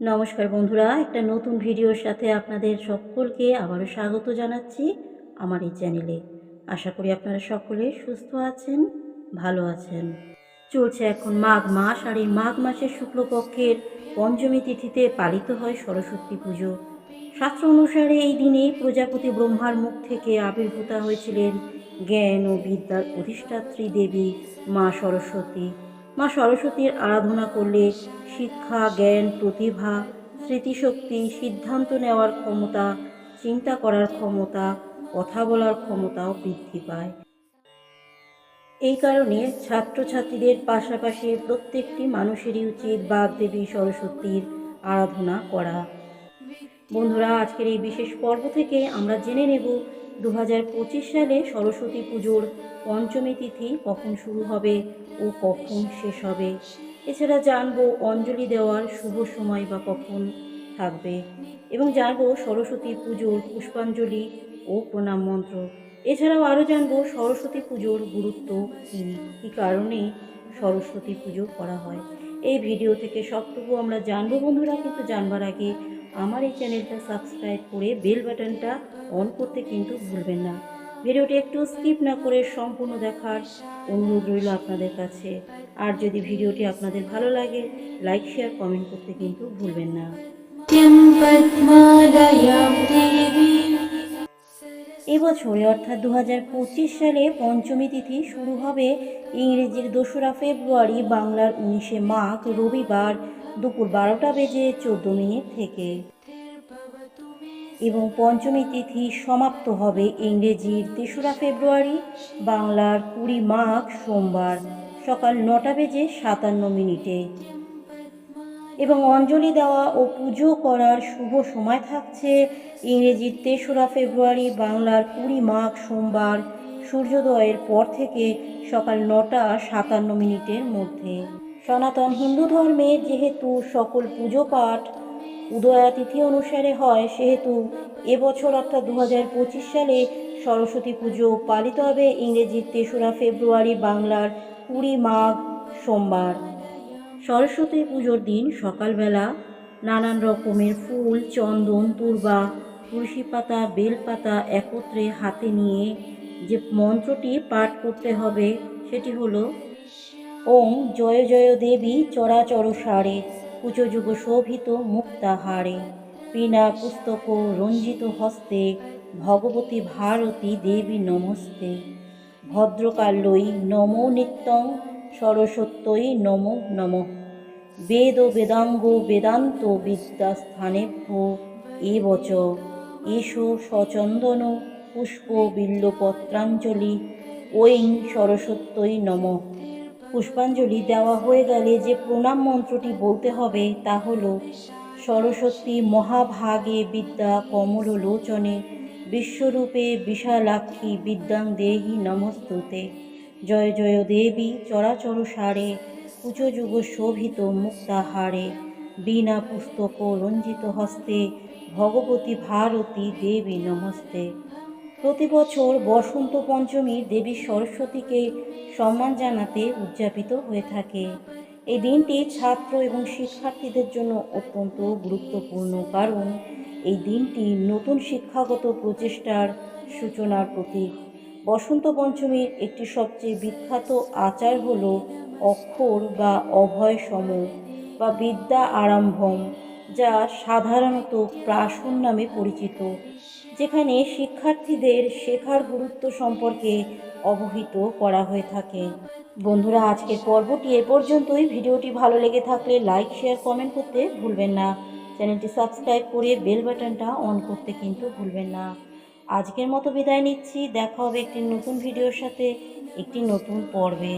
নমস্কার বন্ধুরা, একটা নতুন ভিডিওর সাথে আপনাদের সকলকে আবারও স্বাগত জানাচ্ছি আমার এই চ্যানেলে। আশা করি আপনারা সকলে সুস্থ আছেন, ভালো আছেন। চলছে এখন মাঘ মাস, আর এই মাঘ মাসের শুক্লপক্ষের পঞ্চমী তিথিতে পালিত হয় সরস্বতী পুজো। শাস্ত্র অনুসারে এই দিনে প্রজাপতি ব্রহ্মার মুখ থেকে আবির্ভূতা হয়েছিলেন জ্ঞান ও বিদ্যার অধিষ্ঠাত্রী দেবী মা সরস্বতী। মা সরস্বতীর আরাধনা করলে শিক্ষা, জ্ঞান, প্রতিভা, স্মৃতিশক্তি, সিদ্ধান্ত নেওয়ার ক্ষমতা, চিন্তা করার ক্ষমতা, কথা বলার ক্ষমতাও বৃদ্ধি পায়। এই কারণে ছাত্রছাত্রীদের পাশাপাশি প্রত্যেকটি মানুষেরই উচিত বাগদেবী সরস্বতীর আরাধনা করা। বন্ধুরা, আজকের এই বিশেষ পর্ব থেকে আমরা জেনে নেব দু হাজার পঁচিশ সালে সরস্বতী পুজোর পঞ্চমী তিথি কখন শুরু হবে ও কখন শেষ হবে। এছাড়া জানব অঞ্জলি দেওয়ার শুভ সময় বা কখন থাকবে এবং জানব সরস্বতী পুজোর পুষ্পাঞ্জলি ও প্রণাম মন্ত্র। এছাড়াও আরও জানব সরস্বতী পুজোর গুরুত্ব কী কী কারণে সরস্বতী পুজো করা হয়। এই ভিডিও থেকে সবটুকু আমরা জানব বন্ধুরা, কিন্তু জানবার আগে আমার এই চ্যানেলটা সাবস্ক্রাইব করে বেল বাটনটা অন করতে কিন্তু ভুলবেন না। ভিডিওটি একটু স্কিপ না করে সম্পূর্ণ দেখার অনুরোধ রইল আপনাদের কাছে। আর যদি ভিডিওটি আপনাদের ভালো লাগে, লাইক, শেয়ার, কমেন্ট করতে কিন্তু ভুলবেন না। এবছরে অর্থাৎ দু হাজার পঁচিশ সালে পঞ্চমী তিথি শুরু হবে ইংরেজির দোসরা ফেব্রুয়ারি, বাংলার উনিশে মাঘ, রবিবার। দুপুর বারোটা বেজে চোদ্দ মিনিট থেকে। এবং পঞ্চমী তিথি সমাপ্ত হবে ইংরেজির তেসরা ফেব্রুয়ারি, বাংলার কুড়ি মাঘ সোমবার সকাল নটা বেজে সাতান্ন মিনিটে। এবং অঞ্জলি দেওয়া ও পুজো করার শুভ সময় থাকছে ইংরেজির তেসরা ফেব্রুয়ারি, বাংলার কুড়ি মাঘ সোমবার সূর্যোদয়ের পর থেকে সকাল নটা সাতান্ন মিনিটের মধ্যে। সনাতন হিন্দু ধর্মে যেহেতু সকল পুজো পাঠ উদয়া তিথি অনুসারে হয়, সেহেতু এবছর অর্থাৎ দু হাজার পঁচিশ সালে সরস্বতী পুজো পালিত হবে ইংরেজির তেসরা ফেব্রুয়ারি বাংলার কুড়ি মাঘ সোমবার। সরস্বতী পুজোর দিন সকালবেলা নানান রকমের ফুল, চন্দন, তুর্বা তুলসী পাতা বেলপাতা একত্রে হাতে নিয়ে যে মন্ত্রটি পাঠ করতে হবে সেটি হলো ওং জয় জয় দেবী চরাচর সারে কুচযুগ শোভিত মুক্তাহারে বীণা পুস্তক রঞ্জিত হস্তে, ভগবতী ভারতী দেবী নমস্তে। ভদ্রকাল্যই নমো নিত্যং, সরস্বত্যই নমো নমঃ। বেদ বেদাঙ্গ বেদান্ত বিদ্যাস্থানেভ্য এবচ এষো সচন্দন, পুষ্প বিল্লপত্রাঞ্জলি, ঐং সরস্বত্যই নম। পুষ্পাঞ্জলি দেওয়া হয়ে গেলে যে প্রণাম মন্ত্রটি বলতে হবে তা হল, সরস্বতী মহাভাগে বিদ্যা কমল লোচনে বিশ্বরূপে বিশালাক্ষী বিদ্যাং দেহি নমস্তুতে, জয় জয় দেবী চরাচর সারে কুচযুগ শোভিত মুক্তাহারে বিনা পুস্তক রঞ্জিত হস্তে, ভগবতী ভারতী দেবী নমস্তে। প্রতি বছর বসন্ত পঞ্চমীর দেবী সরস্বতীকে সম্মান জানাতে উদযাপিত হয়ে থাকে। এই দিনটি ছাত্র এবং শিক্ষার্থীদের জন্য অত্যন্ত গুরুত্বপূর্ণ কারণ এই দিনটি নতুন শিক্ষাগত প্রচেষ্টার সূচনার প্রতীক। বসন্ত পঞ্চমীর একটি সবচেয়ে বিখ্যাত আচার হল অক্ষর বা অভয় সম বা বিদ্যা আরম্ভম। যা সাধারণত প্রাসন নামে পরিচিত, যেখানে শিক্ষার্থীদের শেখার গুরুত্ব সম্পর্কে অবহিত করা হয়ে থাকে। বন্ধুরা, আজকের পর্বটি এ পর্যন্তই। ভিডিওটি ভালো লেগে থাকলে লাইক, শেয়ার, কমেন্ট করতে ভুলবেন না। চ্যানেলটি সাবস্ক্রাইব করে বেল বাটনটা অন করতে কিন্তু ভুলবেন না। আজকের মতো বিদায় নিচ্ছি। দেখা হবে একটি নতুন ভিডিওর সাথে, একটি নতুন পর্বে।